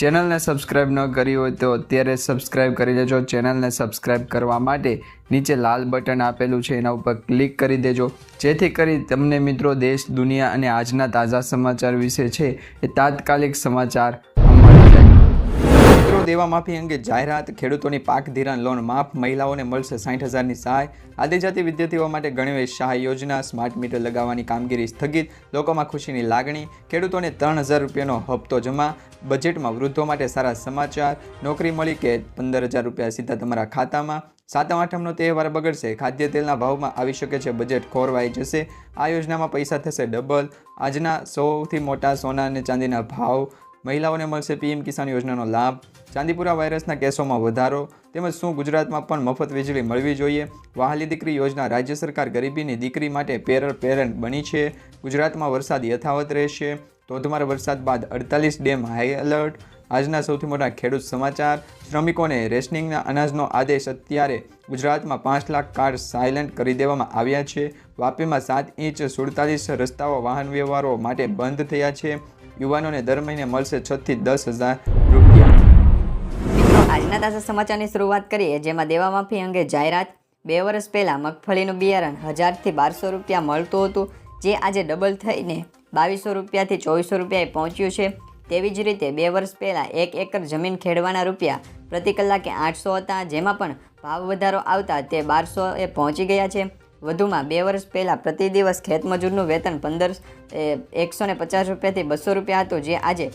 ચેનલને સબસ્ક્રાઇબ ન કરી હોય તો અત્યારે સબસ્ક્રાઇબ કરી લેજો ચેનલને સબસ્ક્રાઇબ કરવા માટે નીચે લાલ બટન આપેલું છે, એના ઉપર ક્લિક કરી દેજો. જેથી કરી તમને મિત્રો દેશ, દુનિયા અને આજના તાજા સમાચાર વિશે છે એ તાત્કાલિક સમાચાર મિત્રો દેવા માફી અંગે જાહેરાત, ખેડૂતોની પાક ધિરાણ લોન માફ, મહિલાઓને મળશે સાઠ હજારની સહાય. આદિજાતિ વિદ્યાર્થીઓ માટે ગણવેશ સહાય યોજના, સ્માર્ટ મીટર લગાવવાની કામગીરી સ્થગિત, લોકોમાં ખુશીની લાગણી. ખેડૂતોને ત્રણ હજાર રૂપિયાનો હપ્તો જમા. બજેટમાં વૃદ્ધો માટે સારા સમાચાર. નોકરી મળી કે પંદર હજાર રૂપિયા સીધા તમારા ખાતામાં. સાતમ, આઠમનો તહેવાર બગડશે. ખાદ્ય તેલના ભાવમાં આવી શકે છે બજેટ ખોરવાઈ જશે. આ યોજનામાં પૈસા થશે ડબલ. આજના સૌથી મોટા સોના અને ચાંદીના ભાવ મહિલાઓને મળશે પીએમ કિસાન યોજનાનો લાભ. ચાંદીપુરા વાયરસના કેસોમાં વધારો તેમજ શું ગુજરાતમાં પણ મફત વીજળી મળવી જોઈએ? વહાલી દીકરી યોજના રાજ્ય સરકાર ગરીબીની દીકરી માટે પેરર પેરેન્ટ બની છે. ગુજરાતમાં વરસાદ યથાવત રહેશે. ધોધમાર વરસાદ બાદ અડતાલીસ ડેમ હાઈ એલર્ટ. આજના સૌથી મોટા ખેડૂત સમાચાર, શ્રમિકોને રેશનિંગના અનાજનો આદેશ અત્યારે ગુજરાતમાં પાંચ લાખ કાર્ડ સાયલેન્ટ કરી દેવામાં આવ્યા છે. વાપીમાં સાત ઇંચ સુડતાલીસ રસ્તાઓ વાહન વ્યવહારો માટે બંધ થયા છે. યુવાનોને દર મહિને મળશે છ થી દસ હજાર રૂપિયા. આજના તાજા સમાચારની શરૂઆત કરીએ, જેમાં દેવા માફી અંગે જાહેરાત. બે વર્ષ પહેલાં મગફળીનું બિયારણ હજારથી બારસો રૂપિયા મળતું હતું, જે આજે ડબલ થઈને બાવીસો રૂપિયાથી ચોવીસો રૂપિયાએ પહોંચ્યું છે. તેવી જ રીતે બે વર્ષ પહેલાં એક એકર જમીન ખેડવાના રૂપિયા પ્રતિ કલાકે આઠસો હતા, જેમાં પણ ભાવ વધારો આવતા તે બારસોએ પહોંચી ગયા છે. વધુમાં બે વર્ષ પહેલાં પ્રતિ દિવસ ખેતમજૂરનું વેતન પંદર એકસો ને પચાસ રૂપિયાથી બસો રૂપિયા હતું, જે આજે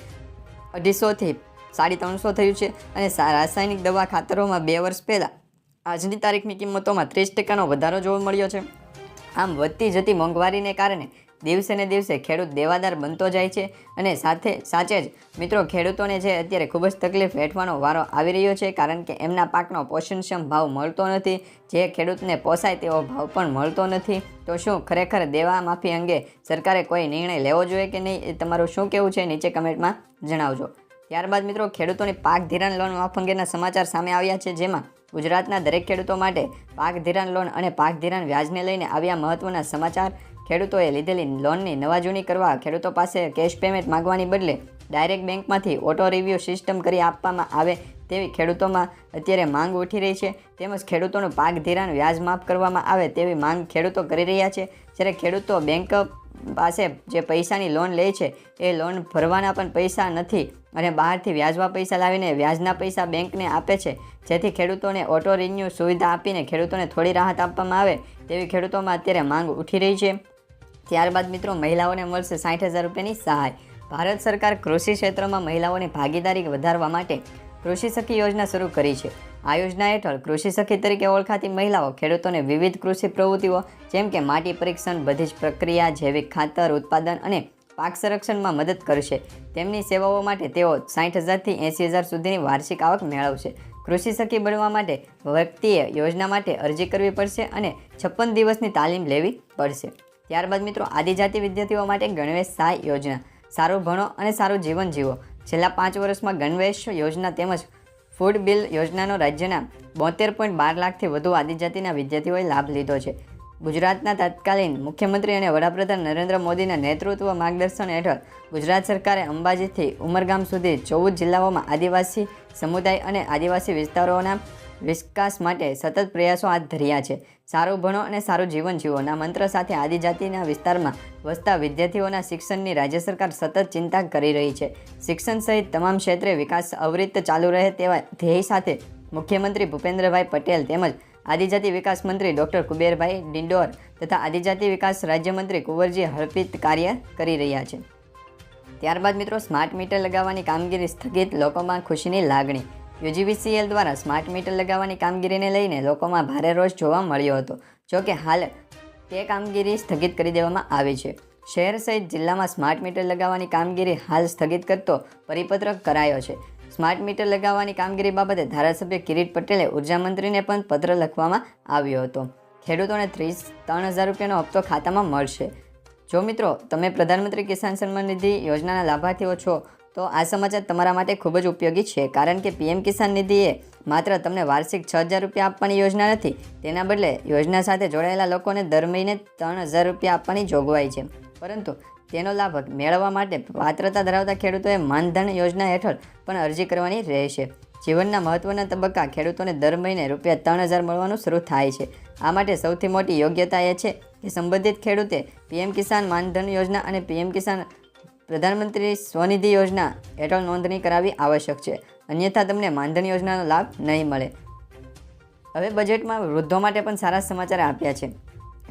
અઢીસોથી સાડી ત્રણસો થયું છે. અને રાસાયણિક દવા ખાતરોમાં બે વર્ષ પહેલાં આજની તારીખની કિંમતોમાં ત્રીસ ટકાનો વધારો જોવા મળ્યો છે. આમ વધતી જતી મોંઘવારીને કારણે દિવસે ને દિવસે ખેડૂત દેવાદાર બનતો જાય છે અને સાથે સાચે જ મિત્રો ખેડૂતોને જે અત્યારે ખૂબ જ તકલીફ વેઠવાનો વારો આવી રહ્યો છે કારણ કે એમના પાકનો પોષણક્ષમ ભાવ મળતો નથી, જે ખેડૂતને પોસાય તેવો ભાવ પણ મળતો નથી. તો શું ખરેખર દેવા માફી અંગે સરકારે કોઈ નિર્ણય લેવો જોઈએ કે નહીં એ તમારું શું કહેવું છે નીચે કમેન્ટમાં જણાવજો. ત્યારબાદ મિત્રો ખેડૂતોની પાક ધિરાણ લોન માફ અંગેના સમાચાર સામે આવ્યા છે જેમાં ગુજરાતના દરેક ખેડૂતો માટે પાક ધિરાણ લોન અને પાક ધિરાણ વ્યાજને લઈને આવ્યા મહત્વના સમાચાર. ખેડૂતોએ લીધેલી લોનની નવા જૂની કરવા ખેડૂતો પાસે કેશ પેમેન્ટ માંગવાની બદલે ડાયરેક્ટ બેંકમાંથી ઓટો રિવ્યૂ સિસ્ટમ કરી આપવામાં આવે તેવી ખેડૂતોમાં અત્યારે માંગ ઉઠી રહી છે. તેમજ ખેડૂતોનું પાક ધિરાણ વ્યાજ માફ કરવામાં આવે તેવી માંગ ખેડૂતો કરી રહ્યા છે. જ્યારે ખેડૂતો બેંક પાસે જે પૈસાની લોન લે છે, એ લોન ભરવાના પણ પૈસા નથી અને બહારથી વ્યાજમાં પૈસા લાવીને વ્યાજના પૈસા બેંકને આપે છે. જેથી ખેડૂતોને ઓટો રિન્યુ સુવિધા આપીને ખેડૂતોને થોડી રાહત આપવામાં આવે તેવી ખેડૂતોમાં અત્યારે માંગ ઉઠી રહી છે. ત્યારબાદ મિત્રો મહિલાઓને મળશે સાઠ હજાર રૂપિયાની સહાય. ભારત સરકાર કૃષિ ક્ષેત્રમાં મહિલાઓની ભાગીદારી વધારવા માટે કૃષિ સખી યોજના શરૂ કરી છે. આ યોજના હેઠળ કૃષિ સખી તરીકે ઓળખાતી મહિલાઓ ખેડૂતોને વિવિધ કૃષિ પ્રવૃત્તિઓ, જેમ કે માટી પરીક્ષણ, બધી જ પ્રક્રિયા, જૈવિક ખાતર, ઉત્પાદન અને પાક સંરક્ષણમાં મદદ કરશે. તેમની સેવાઓ માટે તેઓ સાઠ હજારથી એંસી હજાર સુધીની વાર્ષિક આવક મેળવશે. કૃષિ સખી બનવા માટે વ્યક્તિએ યોજના માટે અરજી કરવી પડશે અને છપ્પન દિવસની તાલીમ લેવી પડશે. ત્યારબાદ મિત્રો આદિજાતિ વિદ્યાર્થીઓ માટે ગણવેશ સહાય યોજના. સારું ભણો અને સારું જીવન જીવો. છેલ્લા પાંચ વર્ષમાં ગણવેશ યોજના તેમજ ફૂડ બિલ યોજનાનો રાજ્યના બોતેર પોઈન્ટ બાર લાખથી વધુ આદિજાતિના વિદ્યાર્થીઓએ લાભ લીધો છે. ગુજરાતના તત્કાલીન મુખ્યમંત્રી અને વડાપ્રધાન નરેન્દ્ર મોદીના નેતૃત્વ માર્ગદર્શન હેઠળ ગુજરાત સરકારે અંબાજીથી ઉમરગામ સુધી ચૌદ જિલ્લાઓમાં આદિવાસી સમુદાય અને આદિવાસી વિસ્તારોના વિકાસ માટે સતત પ્રયાસો હાથ ધર્યા છે. સારું ભણો અને સારું જીવન જીવોના મંત્ર સાથે આદિજાતિના વિસ્તારમાં વસતા વિદ્યાર્થીઓના શિક્ષણની રાજ્ય સરકાર સતત ચિંતા કરી રહી છે. શિક્ષણ સહિત તમામ ક્ષેત્રે વિકાસ અવિરત ચાલુ રહે તેવા ધ્યેય સાથે મુખ્યમંત્રી ભૂપેન્દ્રભાઈ પટેલ તેમજ આદિજાતિ વિકાસ મંત્રી ડૉક્ટર કુબેરભાઈ ડિંડોર તથા આદિજાતિ વિકાસ રાજ્યમંત્રી કુંવરજી હર્પિત કાર્ય કરી રહ્યા છે. ત્યારબાદ મિત્રો સ્માર્ટ મીટર લગાવવાની કામગીરી સ્થગિત લોકોમાં ખુશીની લાગણી. યુજીવીસીએલ દ્વારા સ્માર્ટ મીટર લગાવવાની કામગીરીને લઈને લોકોમાં ભારે રોષ જોવા મળ્યો હતો. જો કે હાલ તે કામગીરી સ્થગિત કરી દેવામાં આવી છે. શહેર સહિત જિલ્લામાં સ્માર્ટ મીટર લગાવવાની કામગીરી હાલ સ્થગિત કરતો પરિપત્ર કરાયો છે. સ્માર્ટ મીટર લગાવવાની કામગીરી બાબતે ધારાસભ્ય કિરીટ પટેલે ઊર્જા મંત્રીને પણ પત્ર લખવામાં આવ્યો હતો. ખેડૂતોને ત્રીસ ત્રણ હજાર રૂપિયાનો હપ્તો ખાતામાં મળશે. જો મિત્રો, તમે પ્રધાનમંત્રી કિસાન સન્માન નિધિ યોજનાના લાભાર્થીઓ છો તો આ સમાચાર તમારા માટે ખૂબ જ ઉપયોગી છે, કારણ કે પીએમ કિસાન નિધિએ માત્ર તમને વાર્ષિક છ હજાર રૂપિયા આપવાની યોજના નથી, તેના બદલે યોજના સાથે જોડાયેલા લોકોને દર મહિને ત્રણ હજાર રૂપિયા આપવાની જોગવાઈ છે. પરંતુ તેનો લાભ મેળવવા માટે પાત્રતા ધરાવતા ખેડૂતોએ માનધન યોજના હેઠળ પણ અરજી કરવાની રહેશે. જીવનના મહત્વના તબક્કા ખેડૂતોને દર મહિને રૂપિયા ત્રણ હજાર મળવાનું શરૂ થાય છે. આ માટે સૌથી મોટી યોગ્યતા એ છે કે સંબંધિત ખેડૂતે પીએમ કિસાન માનધન યોજના અને પીએમ કિસાન પ્રધાનમંત્રી સ્વનિધિ યોજના હેઠળ નોંધણી કરાવવી આવશ્યક છે. અન્યથા તમને માનધન યોજનાનો લાભ નહીં મળે. હવે બજેટમાં વૃદ્ધો માટે પણ સારા સમાચાર આપ્યા છે.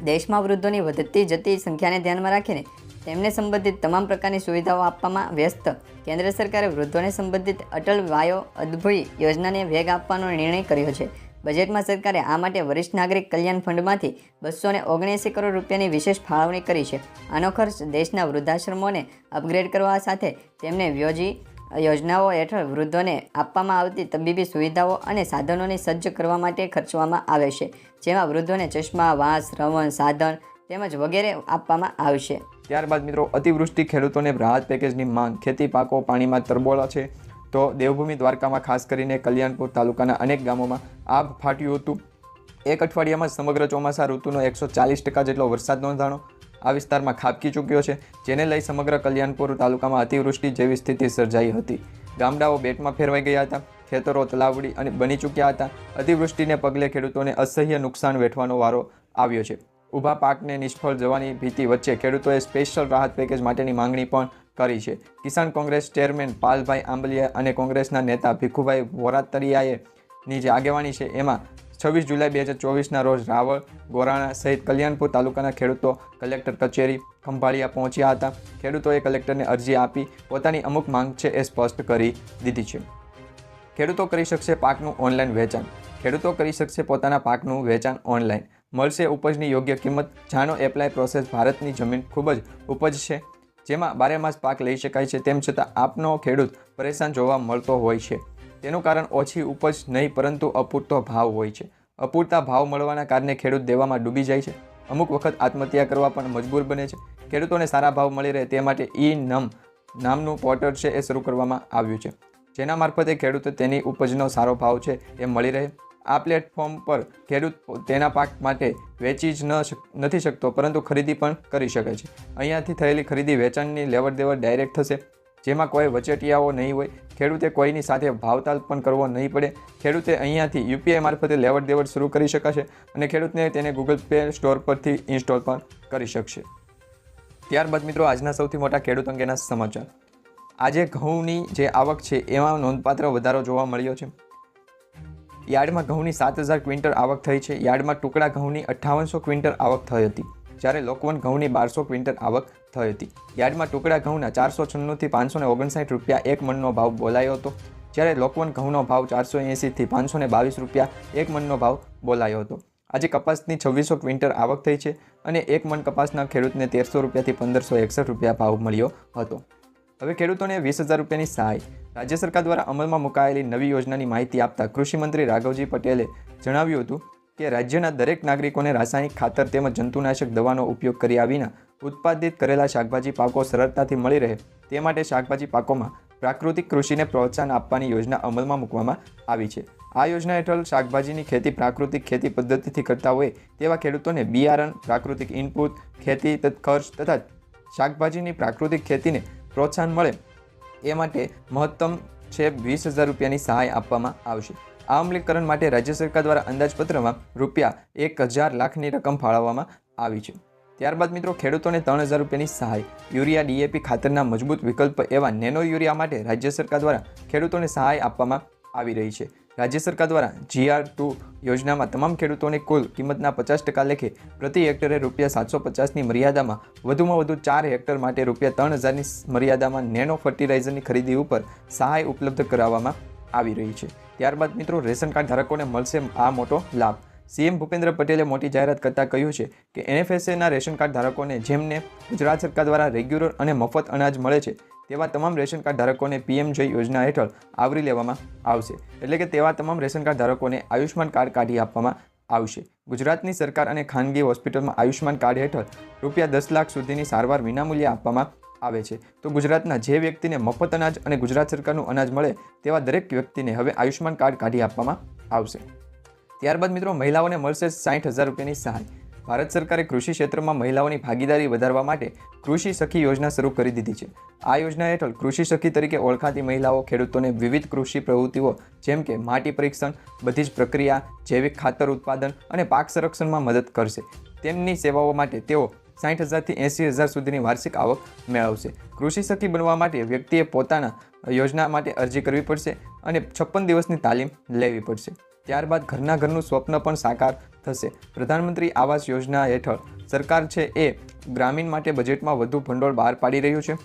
દેશમાં વૃદ્ધોની વધતી જતી સંખ્યાને ધ્યાનમાં રાખીને તેમને સંબંધિત તમામ પ્રકારની સુવિધાઓ આપવામાં વ્યસ્ત. કેન્દ્ર સરકારે વૃદ્ધોને સંબંધિત અટલ વાયો અદ્ભુય યોજનાને વેગ આપવાનો નિર્ણય કર્યો છે. બજેટમાં સરકારે આ માટે વરિષ્ઠ નાગરિક કલ્યાણ ફંડમાંથી બસો ને ઓગણએંસી કરોડ રૂપિયાની વિશેષ ફાળવણી કરી છે. આનો ખર્ચ દેશના વૃદ્ધાશ્રમોને અપગ્રેડ કરવા સાથે તેમને વ્યોજી યોજનાઓ હેઠળ વૃદ્ધોને આપવામાં આવતી તબીબી સુવિધાઓ અને સાધનોની સજ્જ કરવા માટે ખર્ચવામાં આવે છે, જેમાં વૃદ્ધોને ચશ્મા, વાંસ રવણ સાધન તેમજ વગેરે આપવામાં આવશે. ત્યારબાદ મિત્રો, અતિવૃષ્ટિ ખેડૂતોને રાહત પેકેજની માંગ. ખેતી પાકો પાણીમાં તરબોળા છે. તો દેવભૂમિ દ્વારકામાં ખાસ કરીને કલ્યાણપુર તાલુકાના અનેક ગામોમાં આભ ફાટ્યું હતું. એક અઠવાડિયામાં સમગ્ર ચોમાસા ઋતુનો એકસો ચાલીસ ટકા જેટલો વરસાદ નોંધાણો આ વિસ્તારમાં ખાબકી ચૂક્યો છે, જેને લઈ સમગ્ર કલ્યાણપુર તાલુકામાં અતિવૃષ્ટિ જેવી સ્થિતિ સર્જાઈ હતી. ગામડાઓ બેટમાં ફેરવાઈ ગયા હતા, ખેતરો તલાવડી અને બની ચૂક્યા હતા. અતિવૃષ્ટિને પગલે ખેડૂતોને અસહ્ય નુકસાન વેઠવાનો વારો આવ્યો છે. ઊભા પાકને નિષ્ફળ જવાની ભીતિ વચ્ચે ખેડૂતોએ સ્પેશિયલ રાહત પેકેજ માટેની માંગણી પણ કરી છે. કિસાન કોંગ્રેસ ચેરમેન પાલભાઈ આંબલિયા અને કોંગ્રેસના નેતા ભીખુભાઈ વોરાતરિયાએની જે આગેવાની છે. એમાં છવ્વીસ જુલાઈ બે હજાર ચોવીસના રોજ રાવળ, ગોરાણા સહિત કલ્યાણપુર તાલુકાના ખેડૂતો કલેક્ટર કચેરી ખંભાળિયા પહોંચ્યા હતા. ખેડૂતોએ કલેક્ટરને અરજી આપી પોતાની અમુક માંગ છે એ સ્પષ્ટ કરી દીધી છે. ખેડૂતો કરી શકશે પાકનું ઓનલાઈન વેચાણ. ખેડૂતો કરી શકશે પોતાના પાકનું વેચાણ ઓનલાઈન. મળશે ઉપજની યોગ્ય કિંમત. જાણો એપ્લાય પ્રોસેસ ભારતની જમીન ખૂબ જ ઉપજ છે. જેમાં બારે માસ પાક લઈ શકાય છે, તેમ છતાં આપનો ખેડૂત પરેશાન જોવા મળતો હોય છે. તેનું કારણ ઓછી ઉપજ નહીં, પરંતુ અપૂરતો ભાવ હોય છે. અપૂરતા ભાવ મળવાના કારણે ખેડૂત દેવામાં ડૂબી જાય છે. અમુક વખત આત્મહત્યા કરવા પણ મજબૂર બને છે. ખેડૂતોને સારા ભાવ મળી રહે તે માટે ઈ નમ નામનું પોર્ટલ છે, એ શરૂ કરવામાં આવ્યું છે. જેના મારફતે ખેડૂતો તેની ઉપજનો સારો ભાવ છે, એ મળી રહે. આ પ્લેટફોર્મ પર ખેડૂત તેના પાક માટે વેચી જ ન નથી શકતો, પરંતુ ખરીદી પણ કરી શકે છે. અહીંયાથી થયેલી ખરીદી વેચાણની લેવડ દેવડ ડાયરેક્ટ થશે, જેમાં કોઈ વચેટિયાઓ નહીં હોય, ખેડૂતે કોઈની સાથે ભાવતાલ પણ કરવો નહીં પડે, ખેડૂતે અહીંયાથી યુપીઆઈ મારફતે લેવડ દેવડ શરૂ કરી શકાશે અને ખેડૂતને તેને ગૂગલ પે સ્ટોર પરથી ઇન્સ્ટોલ પણ કરી શકશે. ત્યારબાદ મિત્રો, આજના સૌથી મોટા ખેડૂત અંગેના સમાચાર. આજે ઘઉંની જે આવક છે, એમાં નોંધપાત્ર વધારો જોવા મળ્યો છે. યાર્ડમાં ઘઉંની સાત હજાર ક્વિન્ટલ આવક થઈ છે. યાર્ડમાં ટુકડા ઘઉંની અઠ્ઠાવનસો ક્વિન્ટલ આવક થઈ હતી. જ્યારે લોકવન ઘઉંની બારસો ક્વિન્ટલ આવક થઈ હતી. યાર્ડમાં ટુકડા ઘઉંના ચારસો છન્નુંથી પાંચસો ઓગણસાઠ રૂપિયા એક મણનો ભાવ બોલાયો હતો. જ્યારે લોકવન ઘઉંનો ભાવ ચારસો એંસીથી પાંચસો બાવીસ રૂપિયા એક મણનો ભાવ બોલાયો હતો. આજે કપાસની છવ્વીસો ક્વિન્ટલ આવક થઈ છે અને એક મણ કપાસના ખેડૂતને તેરસો રૂપિયાથી પંદરસો એકસઠ રૂપિયા ભાવ મળ્યો હતો. હવે ખેડૂતોને વીસ હજાર રૂપિયાની સહાય. રાજ્ય સરકાર દ્વારા અમલમાં મુકાયેલી નવી યોજનાની માહિતી આપતા કૃષિમંત્રી રાઘવજી પટેલે જણાવ્યું હતું કે રાજ્યના દરેક નાગરિકોને રાસાયણિક ખાતર તેમજ જંતુનાશક દવાનો ઉપયોગ કર્યા વિના ઉત્પાદિત કરેલા શાકભાજી પાકો સરળતાથી મળી રહે. તે માટે શાકભાજી પાકોમાં પ્રાકૃતિક કૃષિને પ્રોત્સાહન આપવાની યોજના અમલમાં મૂકવામાં આવી છે. આ યોજના હેઠળ શાકભાજીની ખેતી પ્રાકૃતિક ખેતી પદ્ધતિથી કરતા હોય તેવા ખેડૂતોને બિયારણ, પ્રાકૃતિક ઇનપુટ, ખેતી ખર્ચ તથા શાકભાજીની પ્રાકૃતિક ખેતીને પ્રોત્સાહન મળે. એ માટે મહત્તમ છે વીસ હજાર રૂપિયાની સહાય આપવામાં આવશે. આ અમલીકરણ માટે રાજ્ય સરકાર દ્વારા અંદાજપત્રમાં રૂપિયા એક હજાર લાખની રકમ ફાળવવામાં આવી છે. ત્યારબાદ મિત્રો, ખેડૂતોને ત્રણ હજાર રૂપિયાની સહાય. યુરિયા ડીએપી ખાતરના મજબૂત વિકલ્પ એવા નેનો યુરિયા માટે રાજ્ય સરકાર દ્વારા ખેડૂતોને સહાય આપવામાં આવી રહી છે. રાજ્ય સરકાર દ્વારા જીઆર ટુ યોજનામાં તમામ ખેડૂતોને કુલ કિંમતના પચાસ ટકા લેખે પ્રતિ હેક્ટરે રૂપિયા સાતસો પચાસની મર્યાદામાં વધુમાં વધુ ચાર હેક્ટર માટે રૂપિયા ત્રણ હજારની મર્યાદામાં નેનો ફર્ટિલાઇઝરની ખરીદી ઉપર સહાય ઉપલબ્ધ કરાવવામાં આવી રહી છે. ત્યારબાદ મિત્રો, રેશન કાર્ડ ધારકોને મળશે આ મોટો લાભ. સીએમ ભૂપેન્દ્ર પટેલે મોટી જાહેરાત કરતાં કહ્યું છે કે, એનએફએસએના રેશન કાર્ડ ધારકોને જેમને ગુજરાત સરકાર દ્વારા રેગ્યુલર અને મફત અનાજ મળે છે તેવા તમામ રેશન કાર્ડ ધારકોને પીએમ જય યોજના હેઠળ આવરી લેવામાં આવશે. એટલે કે તેવા તમામ રેશન કાર્ડ ધારકોને આયુષ્યમાન કાર્ડ કાઢી આપવામાં આવશે. ગુજરાતની સરકાર અને ખાનગી હોસ્પિટલમાં આયુષ્યમાન કાર્ડ હેઠળ રૂપિયા દસ લાખ સુધીની સારવાર વિનામૂલ્યે આપવામાં આવે છે. તો ગુજરાતના જે વ્યક્તિને મફત અનાજ અને ગુજરાત સરકારનું અનાજ મળે તેવા દરેક વ્યક્તિને હવે આયુષ્યમાન કાર્ડ કાઢી આપવામાં આવશે. ત્યારબાદ મિત્રો મહિલાઓને મળશે સાઠ હજાર રૂપિયાની સહાય. ભારત સરકારે કૃષિ ક્ષેત્રમાં મહિલાઓની ભાગીદારી વધારવા માટે કૃષિ સખી યોજના શરૂ કરી દીધી છે. આ યોજના હેઠળ કૃષિ સખી તરીકે ઓળખાતી મહિલાઓ, ખેડૂતોને વિવિધ કૃષિ પ્રવૃત્તિઓ, જેમ કે માટી પરીક્ષણ, બધી જ પ્રક્રિયા, જૈવિક ખાતર ઉત્પાદન અને પાક સંરક્ષણમાં મદદ કરશે. તેમની સેવાઓ માટે તેઓ સાઠ હજારથી એંસી હજાર સુધીની વાર્ષિક આવક મેળવશે. કૃષિ સખી બનવા માટે વ્યક્તિએ પોતાના યોજના માટે અરજી કરવી પડશે અને છપ્પન દિવસની તાલીમ લેવી પડશે. ત્યારબાદ ઘરના ઘરનું સ્વપ્ન પણ સાકાર થશે. પ્રધાનમંત્રી આવાસ યોજના હેઠળ સરકાર છે એ ગ્રામીણ માટે બજેટમાં વધુ ભંડોળ બહાર પાડી રહ્યું છે.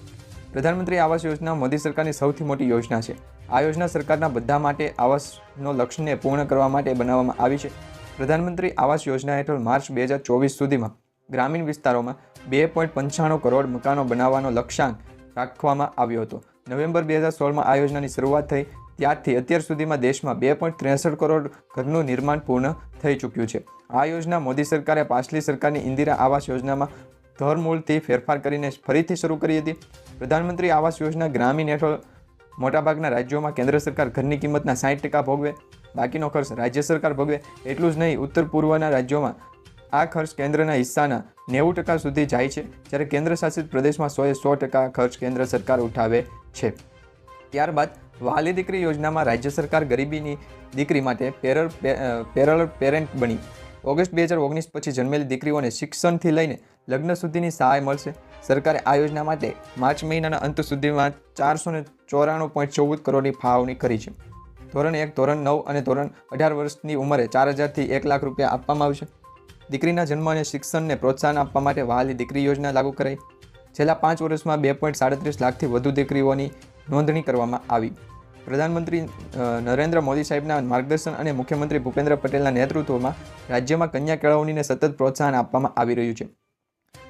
પ્રધાનમંત્રી આવાસ યોજના મોદી સરકારની સૌથી મોટી યોજના છે. આ યોજના સરકારના બધા માટે આવાસનો લક્ષ્યને પૂર્ણ કરવા માટે બનાવવામાં આવી છે. પ્રધાનમંત્રી આવાસ યોજના હેઠળ માર્ચ બે હજાર ચોવીસ સુધીમાં ગ્રામીણ વિસ્તારોમાં બે પોઈન્ટ પંચાણું કરોડ મકાનો બનાવવાનો લક્ષ્યાંક રાખવામાં આવ્યો હતો. નવેમ્બર બે હજાર સોળમાં આ યોજનાની શરૂઆત થઈ. ત્યારથી અત્યાર સુધીમાં દેશમાં બે પોઈન્ટ ત્રેસઠ કરોડ ઘરનું નિર્માણ પૂર્ણ થઈ ચૂક્યું છે. આ યોજના મોદી સરકારે પાછલી સરકારની ઇન્દિરા આવાસ યોજનામાં ધરમૂળથી ફેરફાર કરીને ફરીથી શરૂ કરી હતી. પ્રધાનમંત્રી આવાસ યોજના ગ્રામીણ હેઠળ મોટાભાગના રાજ્યોમાં કેન્દ્ર સરકાર ઘરની કિંમતના સાઠ ટકા ભોગવે, બાકીનો ખર્ચ રાજ્ય સરકાર ભોગવે એટલું જ નહીં, ઉત્તર પૂર્વના રાજ્યોમાં આ ખર્ચ કેન્દ્રના હિસ્સાના નેવું ટકા સુધી જાય છે, જ્યારે કેન્દ્ર શાસિત પ્રદેશમાં સોએ સો ટકા ખર્ચ કેન્દ્ર સરકાર ઉઠાવે છે. ત્યારબાદ વહાલી દીકરી યોજનામાં રાજ્ય સરકાર ગરીબીની દીકરી માટે પેરર પેરલ પેરેન્ટ બની. ઓગસ્ટ બે હજાર ઓગણીસ પછી જન્મેલી દીકરીઓને શિક્ષણથી લઈને લગ્ન સુધીની સહાય મળશે. સરકારે આ યોજના માટે માર્ચ મહિનાના અંત સુધીમાં ચારસો ને ચોરાણું પોઈન્ટ ચૌદ કરોડની ફાળવણી કરી છે. ધોરણ એક, ધોરણ નવ અને ધોરણ અઢાર વર્ષની ઉંમરે ચાર હજારથી એક લાખ રૂપિયા આપવામાં આવશે. દીકરીના જન્મ અને શિક્ષણને પ્રોત્સાહન આપવા માટે વહાલી દીકરી યોજના લાગુ કરાઈ. છેલ્લા પાંચ વર્ષમાં બે પોઈન્ટ સાડત્રીસ લાખથી વધુ દીકરીઓની નોંધણી કરવામાં આવી. પ્રધાનમંત્રી નરેન્દ્ર મોદી સાહેબના માર્ગદર્શન અને મુખ્યમંત્રી ભૂપેન્દ્ર પટેલના નેતૃત્વમાં રાજ્યમાં કન્યા કેળવણીને સતત પ્રોત્સાહન આપવામાં આવી રહ્યું છે.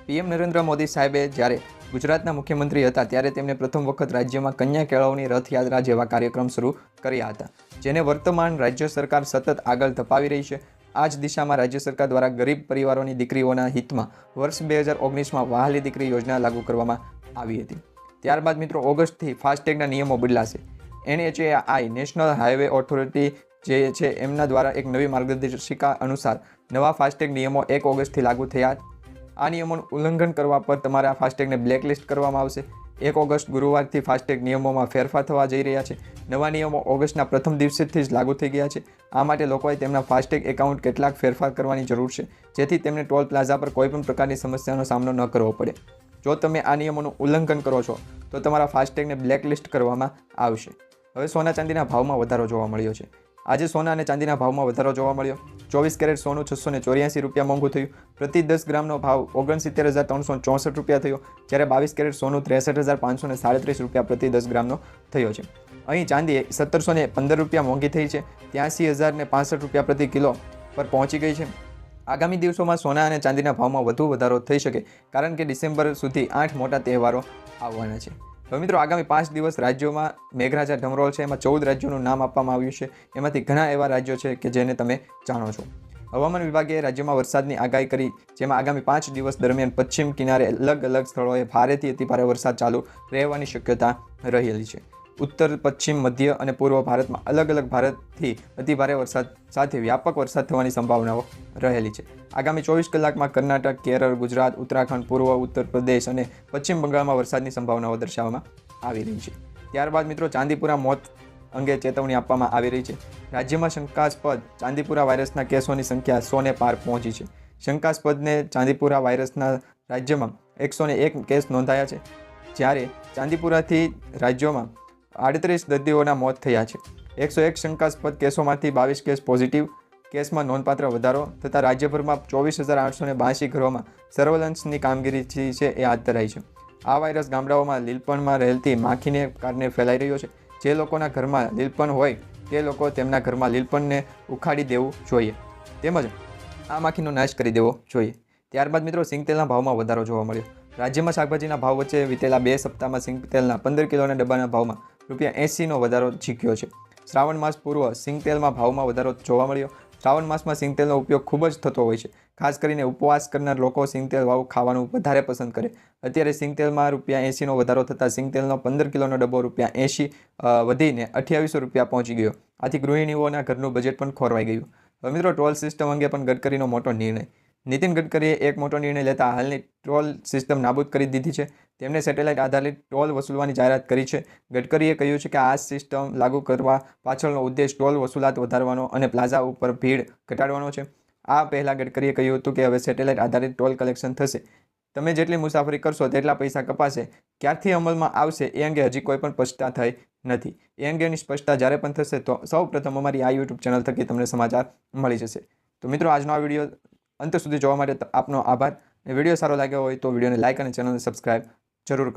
પીએમ નરેન્દ્ર મોદી સાહેબે જ્યારે ગુજરાતના મુખ્યમંત્રી હતા, ત્યારે તેમણે પ્રથમ વખત રાજ્યમાં કન્યા કેળવણી રથયાત્રા જેવા કાર્યક્રમ શરૂ કર્યા હતા, જેને વર્તમાન રાજ્ય સરકાર સતત આગળ ધપાવી રહી છે. આ જ દિશામાં રાજ્ય સરકાર દ્વારા ગરીબ પરિવારોની દીકરીઓના હિતમાં વર્ષ બે હજાર ઓગણીસમાં વહાલી દીકરી યોજના લાગુ કરવામાં આવી હતી. ત્યારબાદ મિત્રો ઓગસ્ટથી ફાસ્ટેગના નિયમો બદલાશે. એનએચએઆઈ, નેશનલ હાઈવે ઓથોરિટી જે છે, એમના દ્વારા એક નવી માર્ગદર્શિકા અનુસાર નવા ફાસ્ટેગ નિયમો એક ઓગસ્ટથી લાગુ થયા. આ નિયમોનું ઉલ્લંઘન કરવા પર તમારા ફાસ્ટેગને બ્લેકલિસ્ટ કરવામાં આવશે. એક ઓગસ્ટ ગુરુવારથી ફાસ્ટેગ નિયમોમાં ફેરફાર થવા જઈ રહ્યા છે. નવા નિયમો ઓગસ્ટના પ્રથમ દિવસેથી જ લાગુ થઈ ગયા છે. આ માટે લોકોએ તેમના ફાસ્ટેગ એકાઉન્ટ કેટલાક ફેરફાર કરવાની જરૂર છે, જેથી તેમને ટોલ પ્લાઝા પર કોઈપણ પ્રકારની સમસ્યાનો સામનો ન કરવો પડે. જો તમે આ નિયમોનું ઉલ્લંઘન કરો છો, તો તમારા ફાસ્ટેગને બ્લેકલિસ્ટ કરવામાં આવશે. હવે સોના ચાંદીના ભાવમાં વધારો જોવા મળ્યો છે. આજે સોના અને ચાંદીના ભાવમાં વધારો જોવા મળ્યો. ચોવીસ કેરેટ સોનું છસો ને ચોર્યાસી રૂપિયા મોંઘું થયું. પ્રતિ દસ ગ્રામનો ભાવ ઓગણસિત્તેર હજાર ત્રણસો ચોસઠ રૂપિયા થયો, જ્યારે બાવીસ કેરેટ સોનું ત્રેસઠ હજાર પાંચસો ને સાડત્રીસ રૂપિયા પ્રતિ દસ ગ્રામનો થયો છે. અહીં ચાંદી સત્તરસો ને પંદર રૂપિયા મોંઘી થઈ છે. ત્યાંસી હજાર ને પાસઠ રૂપિયા પ્રતિ કિલો પર પહોંચી ગઈ છે. આગામી દિવસોમાં સોના અને ચાંદીના ભાવમાં વધુ વધારો થઈ શકે, કારણ કે ડિસેમ્બર સુધી આઠ મોટા તહેવારો આવવાના છે. તો મિત્રો, આગામી પાંચ દિવસ રાજ્યોમાં મેઘરાજા ઢમરોલ છે, એમાં ચૌદ રાજ્યોનું નામ આપવામાં આવ્યું છે. એમાંથી ઘણા એવા રાજ્યો છે કે જેને તમે જાણો છો. હવામાન વિભાગે રાજ્યમાં વરસાદની આગાહી કરી, જેમાં આગામી પાંચ દિવસ દરમિયાન પશ્ચિમ કિનારે અલગ અલગ સ્થળોએ ભારેથી અતિભારે વરસાદ ચાલુ રહેવાની શક્યતા રહેલી છે. ઉત્તર, પશ્ચિમ, મધ્ય અને પૂર્વ ભારતમાં અલગ અલગ ભારતથી અતિભારે વરસાદ સાથે વ્યાપક વરસાદ થવાની સંભાવનાઓ રહેલી છે. આગામી ચોવીસ કલાકમાં કર્ણાટક, કેરળ, ગુજરાત, ઉત્તરાખંડ, પૂર્વ, ઉત્તર પ્રદેશ અને પશ્ચિમ બંગાળમાં વરસાદની સંભાવનાઓ દર્શાવવામાં આવી રહી છે. ત્યારબાદ મિત્રો, ચાંદીપુરા મોત અંગે ચેતવણી આપવામાં આવી રહી છે. રાજ્યમાં શંકાસ્પદ ચાંદીપુરા વાયરસના કેસોની સંખ્યા સોને પાર પહોંચી છે. શંકાસ્પદને ચાંદીપુરા વાયરસના રાજ્યમાં એકસો એક કેસ નોંધાયા છે. જ્યારે ચાંદીપુરાથી રાજ્યોમાં આડત્રીસ દર્દીઓના મોત થયા છે. એકસો એક શંકાસ્પદ કેસોમાંથી બાવીસ કેસ પોઝિટિવ, કેસમાં નોંધપાત્ર વધારો તથા રાજ્યભરમાં ચોવીસ હજાર આઠસો ને બાંસી ઘરોમાં સર્વેલન્સની કામગીરી છે એ હાથ ધરાઈ છે. આ વાયરસ ગામડાઓમાં લીલપણમાં રહેલતી માખીને કારણે ફેલાઈ રહ્યો છે. જે લોકોના ઘરમાં લીલપણ હોય, તે લોકો તેમના ઘરમાં લીલપણને ઉખાડી દેવું જોઈએ. તેમજ આ માખીનો નાશ કરી દેવો જોઈએ. ત્યારબાદ મિત્રો, સિંગતેલના ભાવમાં વધારો જોવા મળ્યો. રાજ્યમાં શાકભાજીના ભાવ વચ્ચે વિતેલા બે સપ્તાહમાં સિંગ તેલના પંદર કિલોના ડબ્બાના ભાવમાં રૂપિયા એંસીનો વધારો ઝીક્યો છે. શ્રાવણ માસ પૂર્વ સિંગ તેલમાં ભાવમાં વધારો જોવા મળ્યો. શ્રાવણ માસમાં સિંગતેલનો ઉપયોગ ખૂબ જ થતો હોય છે. ખાસ કરીને ઉપવાસ કરનાર લોકો સિંગતેલ વાવ ખાવાનું વધારે પસંદ કરે. અત્યારે સિંગતેલમાં રૂપિયા એંસીનો વધારો થતાં સિંગતેલનો પંદર કિલોનો ડબ્બો રૂપિયા એંશી વધીને અઠ્યાવીસો રૂપિયા પહોંચી ગયો. આથી ગૃહિણીઓના ઘરનું બજેટ પણ ખોરવાઈ ગયું. મિત્રો, ટોલ સિસ્ટમ અંગે પણ ગડકરીનો મોટો નિર્ણય. નીતિન ગડકરીએ એક મોટો નિર્ણય લેતા હાલની ટોલ સિસ્ટમ નાબૂદ કરી દીધી છે. તેમણે સેટેલાઇટ આધારિત ટોલ વસૂલવાની જાહેરાત કરી છે. ગડકરીએ કહ્યું છે કે આ સિસ્ટમ લાગુ કરવા પાછળનો ઉદ્દેશ ટોલ વસૂલાત વધારવાનો અને પ્લાઝા ઉપર ભીડ ઘટાડવાનો છે. આ પહેલાં ગડકરીએ કહ્યું હતું કે હવે સેટેલાઇટ આધારિત ટોલ કલેક્શન થશે. તમે જેટલી મુસાફરી કરશો તેટલા પૈસા કપાશે. ક્યારથી અમલમાં આવશે એ અંગે હજી કોઈ પણ સ્પષ્ટતા થઈ નથી. એ અંગેની સ્પષ્ટતા જ્યારે પણ થશે તો સૌ પ્રથમ અમારી આ યુટ્યુબ ચેનલ થકી તમને સમાચાર મળી જશે. તો મિત્રો, આજનો આ વીડિયો અંત સુધી જોવા માટે આપનો આભાર. વીડિયો સારો લાગ્યો હોય તો વિડીયોને લાઇક અને ચેનલને સબસ્ક્રાઇબ જરૂર